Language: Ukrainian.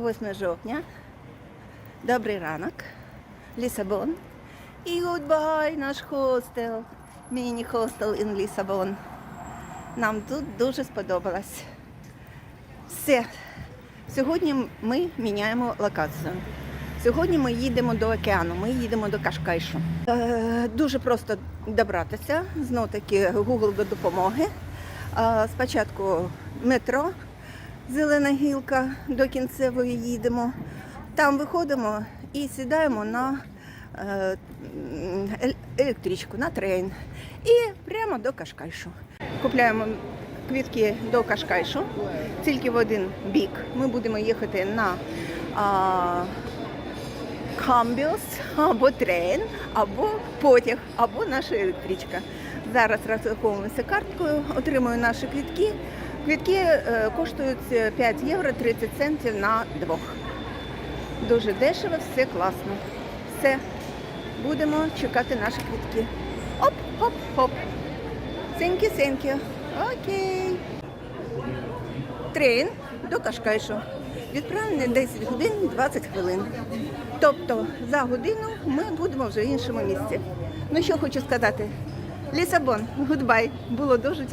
8 жовтня. Добрий ранок. Лісабон. І goodbye, наш хостел. Міні-хостел in Лісабон. Нам тут дуже сподобалось. Все. Сьогодні ми міняємо локацію. Сьогодні ми їдемо до океану, ми їдемо до Кашкайшу. Е, дуже просто добратися. Знов таки Google до допомоги. Е, спочатку метро, зелена гілка, до кінцевої їдемо. Там виходимо і сідаємо на е, електричку, на трейн. І прямо до Кашкайшу. Купляємо квітки до Кашкайшу, тільки в один бік. Ми будемо їхати на а, Камбіос, або трейн, або потяг, або наша електричка. Зараз розраховуємося карткою, отримую наші квітки. Квітки е, коштують 5 євро 30 центів на двох. Дуже дешево, все класно. Все. Будемо чекати наші квітки. Оп, оп, оп. Thank you, thank you. Окей. Трейн до Кашкайшу. Відправлений 10 годин 20 хвилин. Тобто за годину ми будемо вже в іншому місці. Ну що хочу сказати. Лісабон, гудбай. Було дуже